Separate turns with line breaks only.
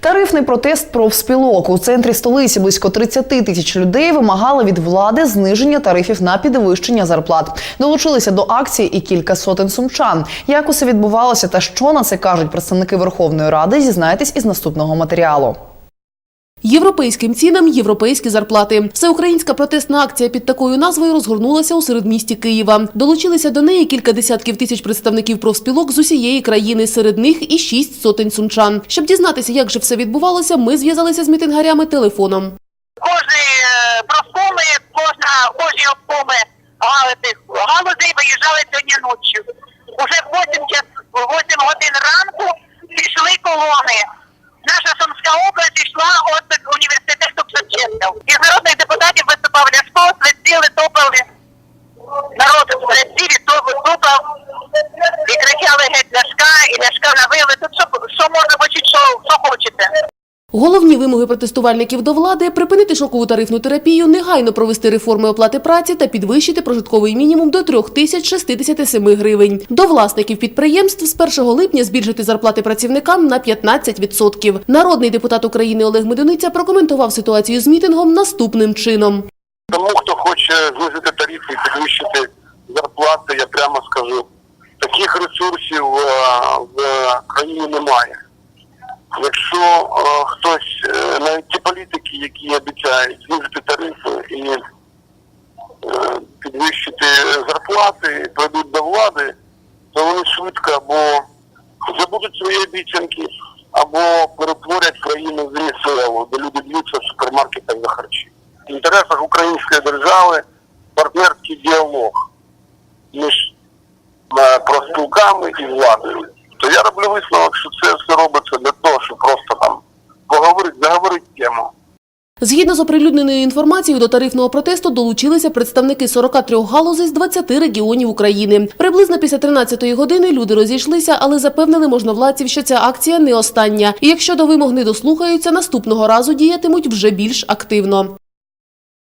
Тарифний протест профспілок у центрі столиці близько 30 тисяч людей вимагали від влади зниження тарифів на підвищення зарплат. Долучилися до акції і кілька сотень сумчан. Як усе відбувалося та що на це кажуть представники Верховної Ради, зізнайтесь із наступного матеріалу.
Європейським цінам європейські зарплати. Всеукраїнська протестна акція під такою назвою розгорнулася у середмісті Києва. Долучилися до неї кілька десятків тисяч представників профспілок з усієї країни. Серед них і шість сотень сумчан. Щоб дізнатися, як же все відбувалося, ми зв'язалися з мітингарями телефоном.
кожні е, профкоми, кожна кожні обкоми галузей, галузей виїжджали сьогодні ночі. Уже 8, 8 годин ранку пішли колони. Наша Сумська область йшла від університету Шевченка. Із народних депутатів виступав Ляшко, свистіли, топали. Народ свистів, топав і кричали
Головні вимоги протестувальників до влади припинити шокову тарифну терапію, негайно провести реформи оплати праці та підвищити прожитковий мінімум до 3067 гривень. До власників підприємств з 1 липня збільшити зарплати працівникам на 15%. Народний депутат України Олег Медуниця прокоментував ситуацію з мітингом наступним чином.
Тому, хто хоче знизити тарифи і підвищити зарплати, я прямо скажу, таких ресурсів е, в країні немає. Якщо е, хтось, е, навіть ті політики, які обіцяють знизити тарифи і е, підвищити зарплати, прийдуть до влади, то вони швидко або забудуть свої обіцянки, або перетворять країну в Венесуелу, де люди б'ються в супермаркетах за харчі. В інтересах української держави партнерський діалог між е, профспілками і владою. То я роблю висновок, що це все
Згідно з оприлюдненою інформацією, до тарифного протесту долучилися представники 43 галузей з 20 регіонів України. Приблизно після 13-ї години люди розійшлися, але запевнили можновладців, що ця акція не остання. І якщо до вимог не дослухаються, наступного разу діятимуть вже більш активно.